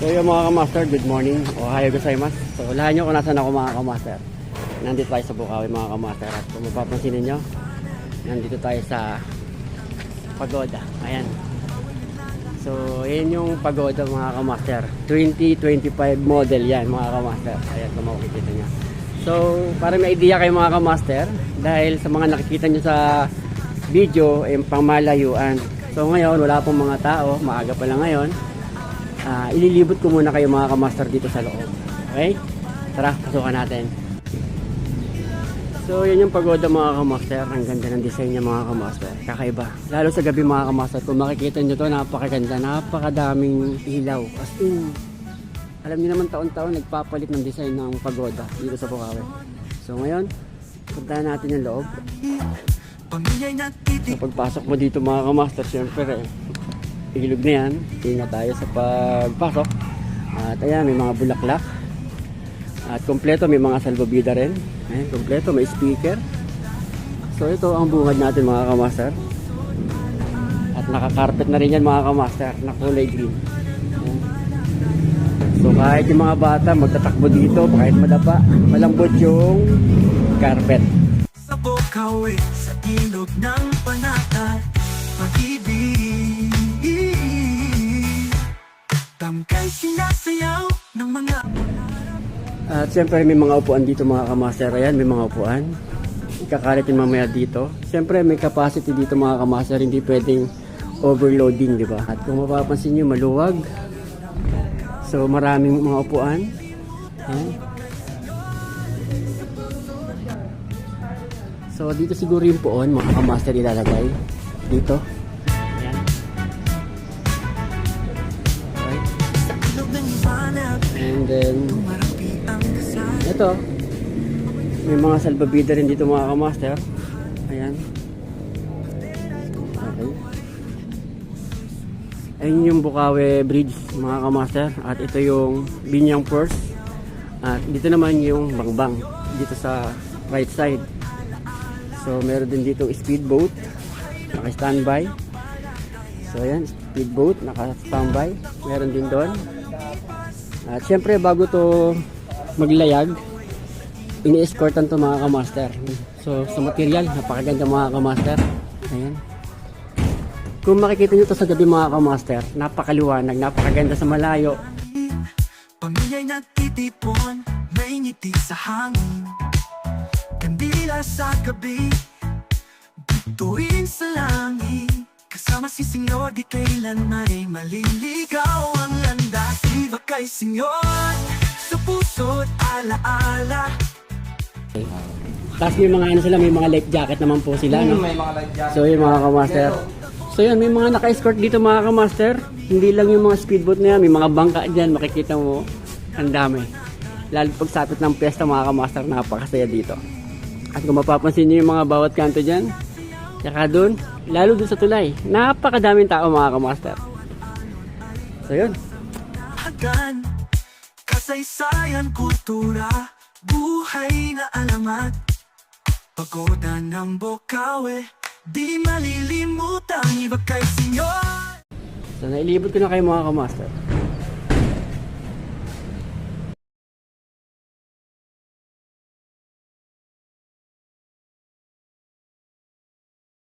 So yung mga kamaster, good morning. O hayo gozaimasu. So lahat nyo kung nasan ako mga kamaster. Nandito tayo sa Bukawi mga kamaster. At kung mapapansin ninyo, nandito tayo sa Pagoda. Ayan. So, yan yung Pagoda mga kamaster. 2025 model yan mga kamaster. Ayan, kung makikita nyo. So, para may idea kayo mga kamaster, dahil sa mga nakikita nyo sa video, yung pangmalayuan. So, ngayon, wala pong mga tao, maaga pa lang ngayon. Ah, ililibot ko muna kayo mga kamaster dito sa loob. Okay? Tara, pasukan natin. So, yan yung pagoda mga kamaster. Ang ganda ng design niya mga kamaster. Kakaiba. Lalo sa gabi mga kamaster. Kung makikita nyo to, napakaganda. Napakadaming ilaw. As in, alam niyo naman taon-taon nagpapalit ng design ng pagoda dito sa Bukawi. So, ngayon, puntahan natin yung loob. Nagtitig pagpasok mo dito mga kamaster, syempre, ilog na yan. Ingat tayo sa pagpasok. At ayan, may mga bulaklak. At kompleto, may mga salvabida rin. Ayan, kompleto, may speaker. So ito ang bungad natin mga kamaster. At nakakarpet na rin yan mga kamaster, na kulay green. So kahit yung mga bata magtatakbo dito, kahit madapa, malambot yung carpet. sa Bukawi Sa ilog ng panatag Pag-ibig Tamkay sinasayaw ng mga At siyempre may mga upuan dito mga kamaster. Ayan, may mga upuan. Ikakalitin mamaya dito. Siyempre may capacity dito mga kamaster. Hindi pwedeng overloading, di ba? At kung mapapansin nyo, maluwag. So maraming mga upuan. Ayan. So dito siguro yung puon, mga kamaster ilalagay. Dito. Then, Ito, may mga salbabida rin dito mga kamaster. Ayan. Okay. Ayun yung Bukawe Bridge mga kamaster. At ito yung Binyang Force. At dito naman yung Bangbang. Dito sa right side. So meron din dito speedboat. Naka-standby. So ayan, speedboat. Naka-standby. Meron din doon. At syempre bago to maglayag, ini-escortan to mga kamaster. So sa material, napakaganda mga kamaster. Ayan. Kung makikita nyo to sa gabi mga kamaster, napakaliwanag, napakaganda sa malayo. Pamilya'y nagtitipon May ngiti sa hangin Kandila sa gabi Bituin sa langit Kasama si Senyor Di kailan may maliligaw Ang landas Iba kay Senyor Sa puso't alaala Tapos may mga ano sila, may mga life jacket naman po sila. No? May mga life jacket. So yun mga kamaster. So yun, may mga naka-escort dito mga kamaster. Hindi lang yung mga speedboat na yan, may mga bangka dyan, makikita mo. Ang dami. Lalo pag sapit ng piyesta mga kamaster, napakasaya dito. At kung mapapansin nyo yung mga bawat kanto dyan, tsaka dun, lalo dun sa tulay, napakadaming tao mga kamaster. So yun, Kasaysayan, kultura Buhay na alamat Pagoda ng Bukawi Di malilimutan Iba kay Senyor so nailibot ko na kayo mga kamaster.